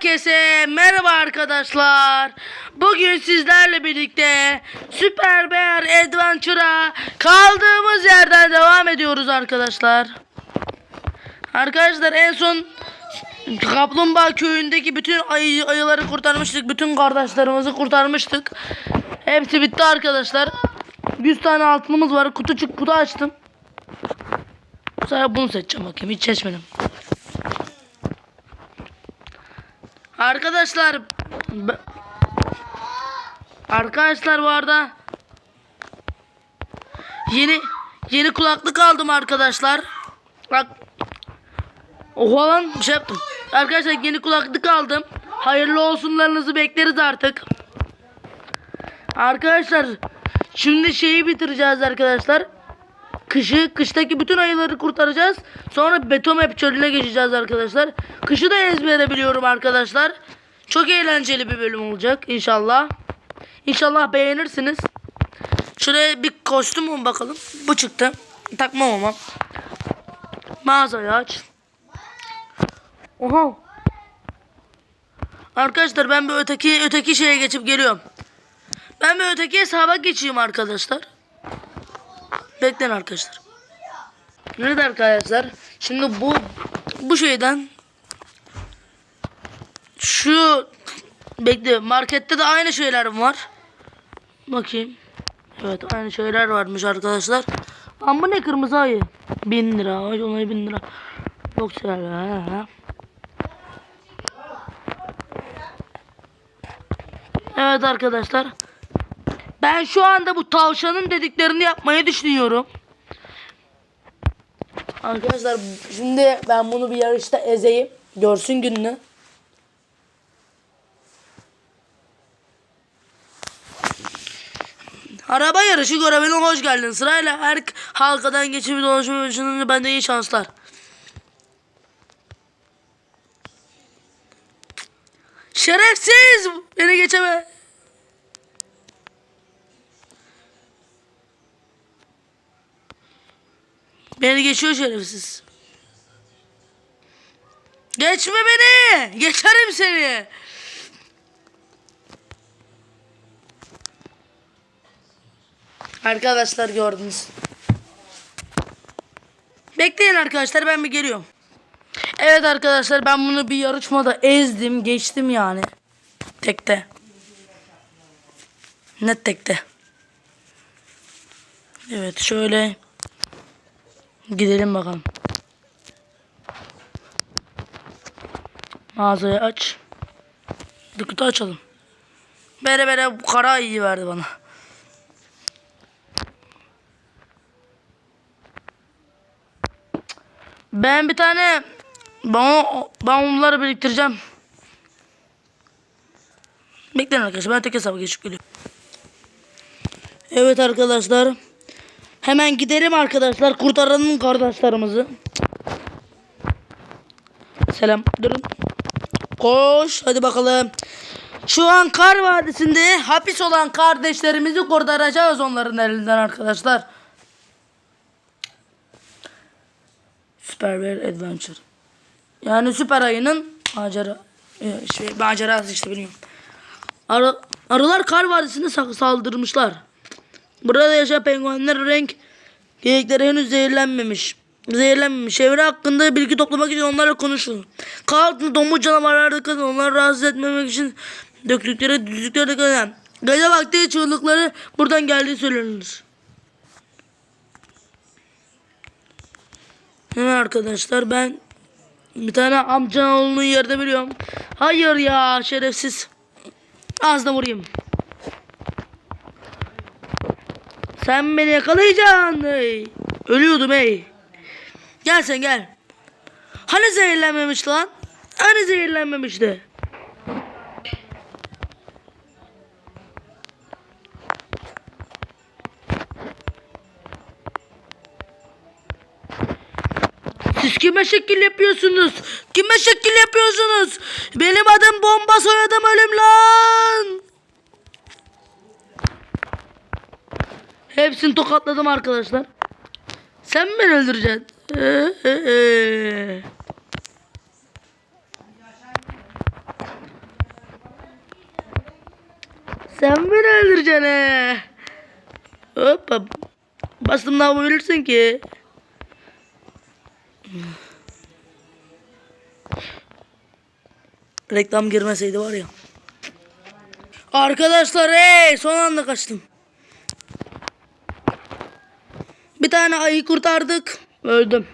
Herkese merhaba arkadaşlar. Bugün sizlerle birlikte Süper Bear Adventure'a kaldığımız yerden devam ediyoruz arkadaşlar. Arkadaşlar en son Kaplumbağa köyündeki bütün ayı, ayıları kurtarmıştık. Bütün kardeşlerimizi kurtarmıştık. Hepsi bitti arkadaşlar. 100 tane altınımız var. Kutu çık kutu açtım. Bu sefer bunu seçeceğim bakayım. Hiç seçmedim. Arkadaşlar Arkadaşlar bu arada yeni yeni kulaklık aldım arkadaşlar. Bak Oha lan şey yaptım. Arkadaşlar yeni kulaklık aldım. Hayırlı olsunlarınızı bekleriz artık. Arkadaşlar şimdi şeyi bitireceğiz arkadaşlar. Kışı, kıştaki bütün ayıları kurtaracağız. Sonra beton map çölüne geçeceğiz arkadaşlar. Kışı da ezbere biliyorum arkadaşlar. Çok eğlenceli bir bölüm olacak inşallah. İnşallah beğenirsiniz. Şuraya bir kostüm bakalım. Bu çıktı. Takmam ama. Mağazayı aç. Oha. Arkadaşlar ben bir öteki öteki şeye geçip geliyorum. Ben bir öteki hesaba geçeyim arkadaşlar. Bekleyin arkadaşlar. Evet arkadaşlar. Şimdi bu bu şeyden şu bekle markette de aynı şeyler var. Bakayım. Evet aynı şeyler varmış arkadaşlar. Ama ne kırmızı ayı? Bin lira. Ay ona bin lira. Çok güzel. Ha. Evet arkadaşlar. Ben şu anda bu tavşanın dediklerini yapmayı düşünüyorum. Arkadaşlar şimdi ben bunu bir yarışta ezeyim. Görsün gününü. Araba yarışı görevine hoş geldin. Sırayla her halkadan geçip dolaşma düşününce bende iyi şanslar. Şerefsiz! Beni geçeme. Beni geçiyor şerefsiz. Geçme beni. Geçerim seni. Arkadaşlar gördünüz. Bekleyin arkadaşlar ben bir geliyorum. Evet arkadaşlar ben bunu bir yarışmada ezdim geçtim yani. Tekte. Net tekte. Evet şöyle gidelim bakalım. Mağazayı aç. Dıkıtı açalım. Bere bere kara iyi verdi bana. Ben bir tane ben, ben onları biriktireceğim. Bekleyin arkadaşlar ben tek hesaba geçip geliyorum. Evet arkadaşlar. Hemen gidelim arkadaşlar. Kurtaralım kardeşlerimizi. Selam. Durun. Koş. Hadi bakalım. Şu an kar vadisinde hapis olan kardeşlerimizi kurtaracağız onların elinden arkadaşlar. Super Bear Adventure. Yani süper ayının macera e, şey, macerası işte bilmiyorum. Arı, arılar kar vadisinde sa- saldırmışlar. Burada yaşayan penguenler renk geyikleri henüz zehirlenmemiş. Zehirlenmemiş. Çevre hakkında bilgi toplamak için onlarla konuşun. Kağıtlı domuz canavarlar dikkat edin. Onları rahatsız etmemek için döktükleri düzlüklere dikkat. Gece vakti çığlıkları buradan geldiği söylenir. Hemen arkadaşlar ben bir tane amca oğlunun yerde biliyorum. Hayır ya şerefsiz. Az da vurayım. Sen beni yakalayacaksın. Ölüyordum ey. Gel sen gel. Hani zehirlenmemiş lan? Hani zehirlenmemişti? Siz kime şekil yapıyorsunuz? Kime şekil yapıyorsunuz? Benim adım bomba soyadım ölüm lan. Hepsini tokatladım arkadaşlar. Sen mi beni öldüreceksin? Ee, e, e. Sen beni öldüreceksin he. Hoppa. Bastım ne yapabilirsin ki? Reklam girmeseydi var ya. Arkadaşlar hey son anda kaçtım. Bir tane ayı kurtardık. Öldüm.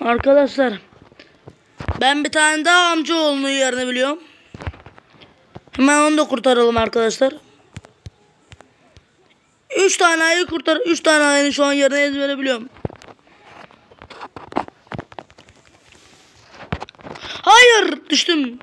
Arkadaşlar ben bir tane daha amcaoğlunun yerini biliyorum. Hemen onu da kurtaralım arkadaşlar. Üç tane ayı kurtar. Üç tane ayının şu an yerini ezbere biliyorum. Hayır düştüm.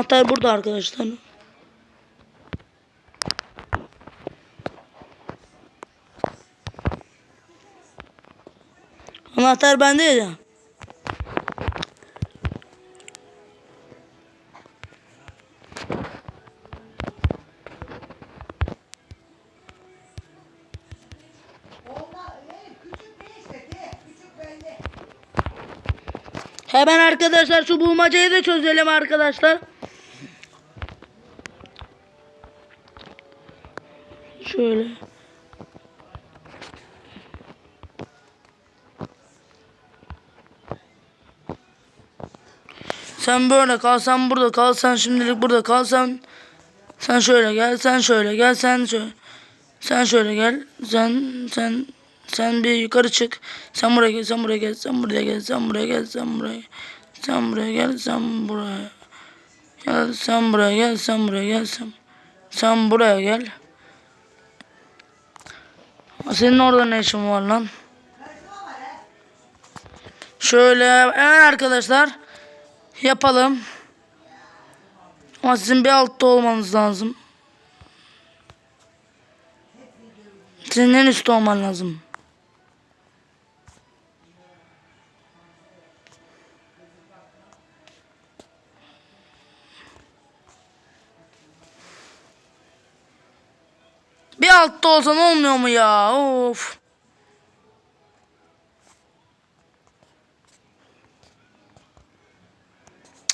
Anahtar burada arkadaşlar. Anahtar bende ya. Hemen arkadaşlar şu bulmacayı da çözelim arkadaşlar. Şöyle. Sen böyle kal, sen burada kal, sen şimdilik burada kal, sen sen şöyle gel, sen şöyle gel, sen şöyle sen şöyle gel, sen sen sen bir yukarı çık, sen buraya gel, sen buraya gel, sen buraya gel, sen buraya gel, sen buraya sen buraya gel, sen buraya gel, sen buraya gel, sen buraya gel, sen buraya gel. Senin orada ne işin var lan? Şöyle evet arkadaşlar yapalım. Ama sizin bir altta olmanız lazım. Senin en üstte olman lazım. Altta olsan olmuyor mu ya? Of.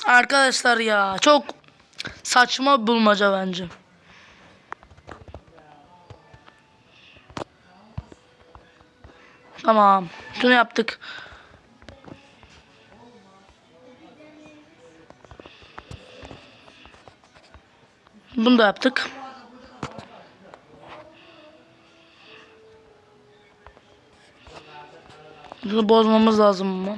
Arkadaşlar ya çok saçma bulmaca bence. Tamam. Şunu yaptık. Bunu da yaptık. Bunu bozmamız lazım ama.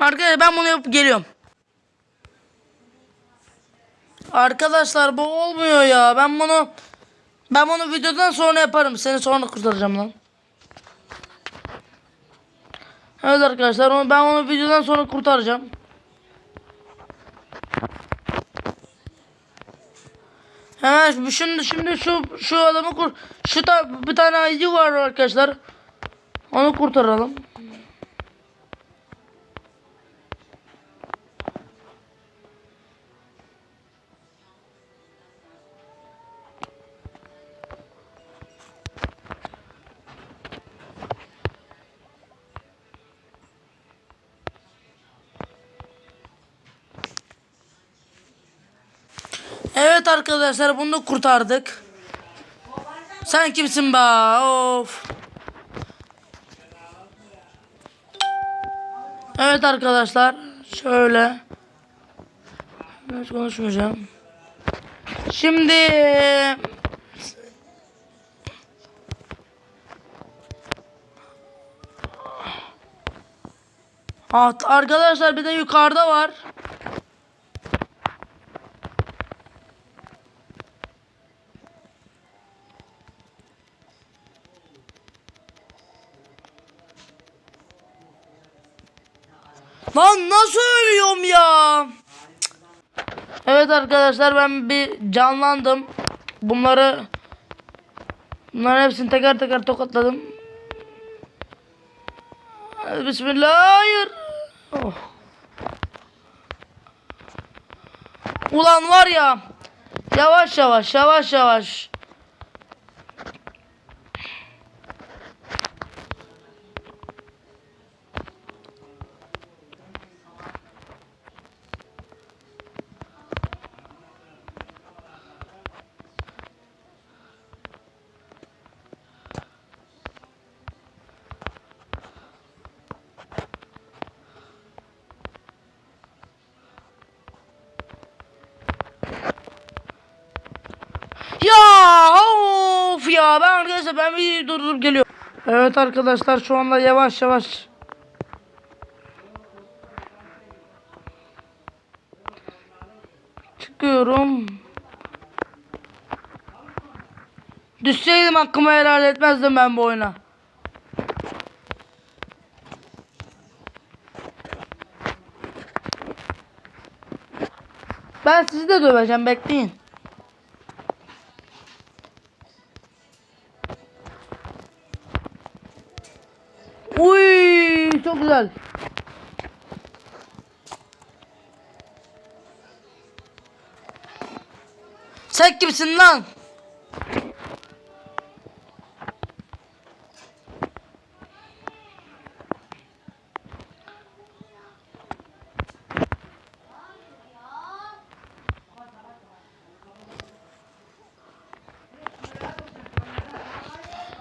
Arkadaşlar ben bunu yapıp geliyorum. Arkadaşlar bu olmuyor ya. Ben bunu ben bunu videodan sonra yaparım. Seni sonra kurtaracağım lan. Evet arkadaşlar onu ben onu videodan sonra kurtaracağım. Hemen şimdi şimdi şu şu adamı kur şu ta, bir tane ayı var arkadaşlar. Onu kurtaralım. Evet arkadaşlar bunu da kurtardık. Sen kimsin be? Of. Evet arkadaşlar şöyle. Hiç konuşmayacağım. Şimdi Ah, arkadaşlar bir de yukarıda var. Lan nasıl ölüyorum ya? Evet arkadaşlar ben bir canlandım. Bunları bunların hepsini teker teker tokatladım. Bismillah. Hayır. Oh. Ulan var ya. Yavaş yavaş yavaş yavaş. Ya of ben arkadaşlar ben bir durdurup geliyorum. Evet arkadaşlar şu anda yavaş yavaş çıkıyorum. Düşseydim hakkımı helal etmezdim ben bu oyuna. Ben sizi de döveceğim bekleyin. Güzel. Sen kimsin lan?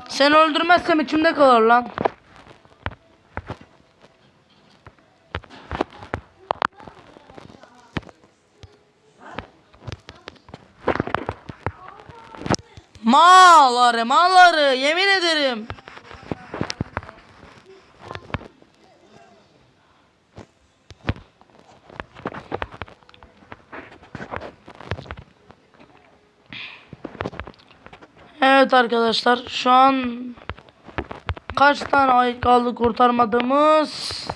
Seni öldürmezsem içimde kalır lan. Malları malları yemin ederim. Evet arkadaşlar şu an kaç tane ay kaldı kurtarmadığımız?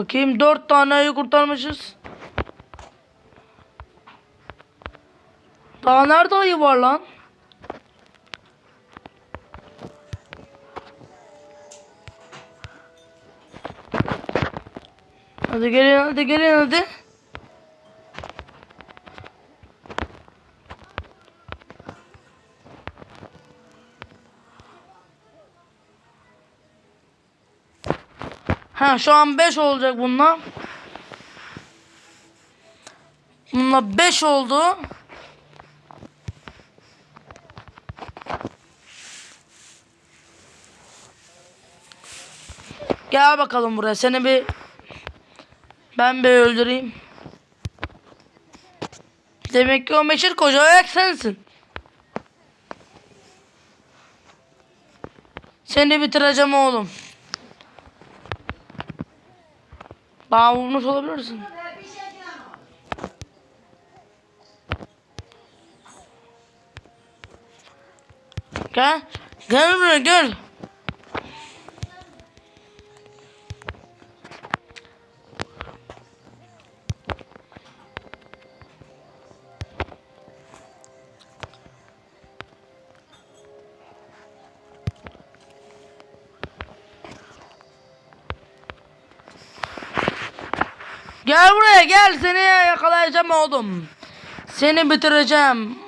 Bakayım dört tane ayı kurtarmışız. Daha nerede ayı var lan? Hadi gelin hadi gelin hadi. Ha şu an 5 olacak bununla. Bununla 5 oldu. Gel bakalım buraya. Seni bir ben bir öldüreyim. Demek ki o meşhur koca ayak sensin. Seni bitireceğim oğlum. Bana vurmuş olabilirsin. Gel. Gel buraya gel. Gel buraya gel seni yakalayacağım oğlum. Seni bitireceğim.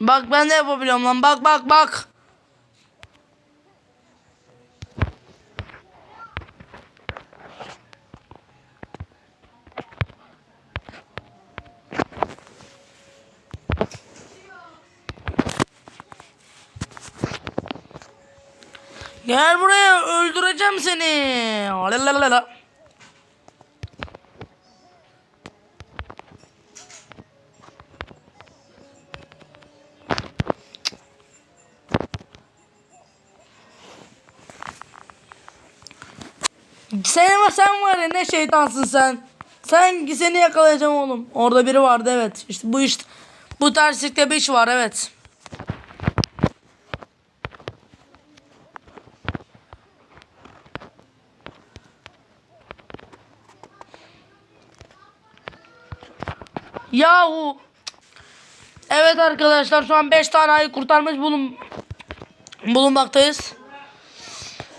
Bak ben de yapabiliyorum lan. Bak bak bak. Gel buraya öldüreceğim seni. Lalalala. Sen, sen var ya ne şeytansın sen. Sen seni yakalayacağım oğlum. Orada biri vardı evet. İşte bu işte bu terslikte bir iş var evet. Yahu. Evet arkadaşlar şu an 5 tane ayı kurtarmış bulun bulunmaktayız.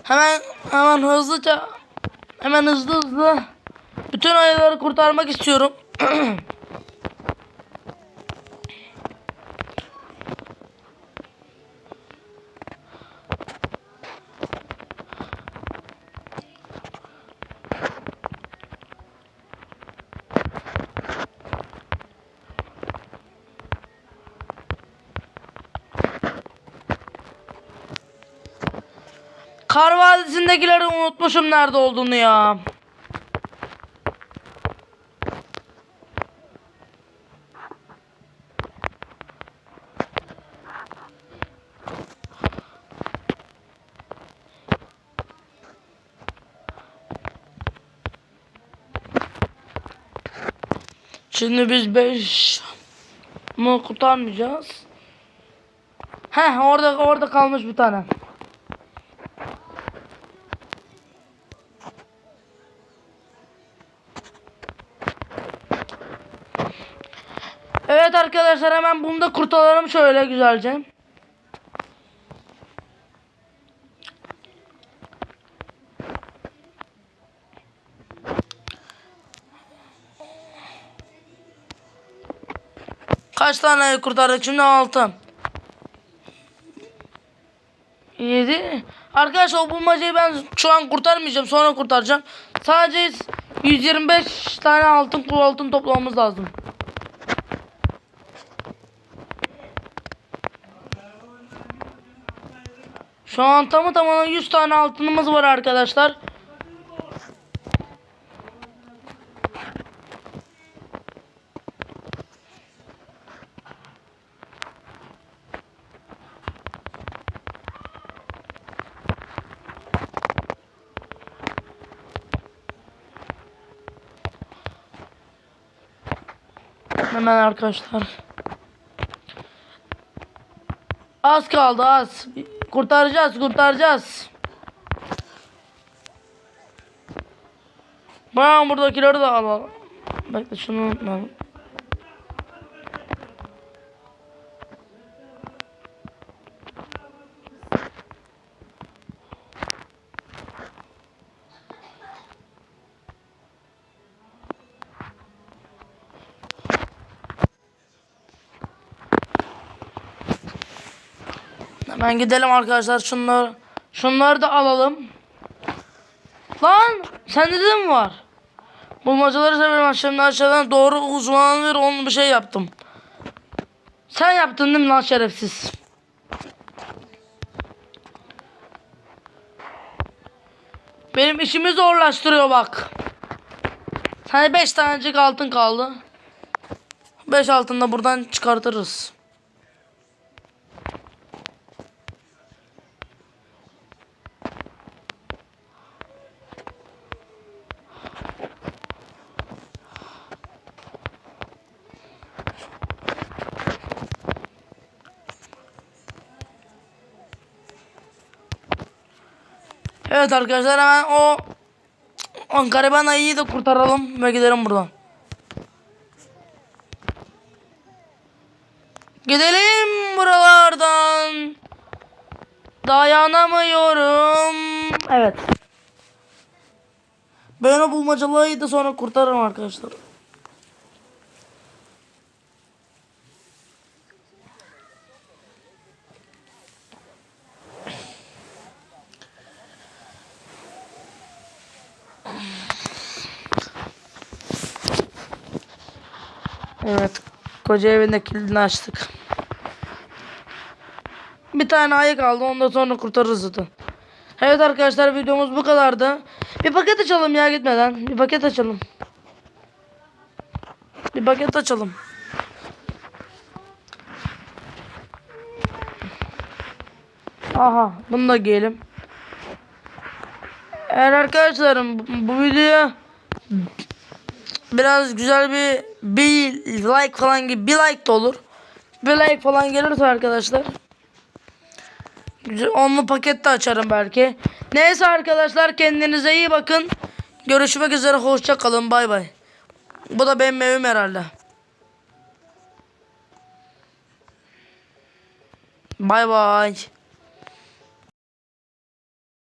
Hemen hemen hızlıca hemen hızlı hızlı bütün ayıları kurtarmak istiyorum. Kar Vadisi'ndekileri unutmuşum nerede olduğunu ya. Şimdi biz 5 mı kurtarmayacağız? Heh orada orada kalmış bir tane. Evet arkadaşlar hemen bunu da kurtaralım şöyle güzelce. Kaç tane kurtardık şimdi 6. 7. Arkadaşlar o bulmacayı ben şu an kurtarmayacağım sonra kurtaracağım. Sadece 125 tane altın kul altın toplamamız lazım. Şu an tamı tamına 100 tane altınımız var arkadaşlar. Hemen arkadaşlar. Az kaldı az. Kurtaracağız kurtaracağız. Ben buradakileri de alalım. Bekle şunu unutmayalım. Hemen gidelim arkadaşlar şunları şunları da alalım. Lan sende de mi var? Bulmacaları severim şimdi aşağıdan doğru uzmanlanır onun bir şey yaptım. Sen yaptın değil mi lan şerefsiz? Benim işimi zorlaştırıyor bak. Hani 5 tanecik altın kaldı. 5 altın da buradan çıkartırız. Evet arkadaşlar hemen o gariban ayıyı da kurtaralım ve gidelim buradan. Gidelim buralardan. Dayanamıyorum. Evet. Ben o bulmacalı ayıyı da sonra kurtarırım arkadaşlar. Evet. Koca evin de kilidini açtık. Bir tane ayı kaldı. Ondan sonra kurtarırız zaten. Evet arkadaşlar videomuz bu kadardı. Bir paket açalım ya gitmeden. Bir paket açalım. Bir paket açalım. Aha bunu da giyelim. Eğer arkadaşlarım bu, bu video biraz güzel bir bir like falan gibi bir like de olur. Bir like falan gelirse arkadaşlar. Onlu paket de açarım belki. Neyse arkadaşlar kendinize iyi bakın. Görüşmek üzere hoşça kalın bay bay. Bu da benim evim herhalde. Bay bay.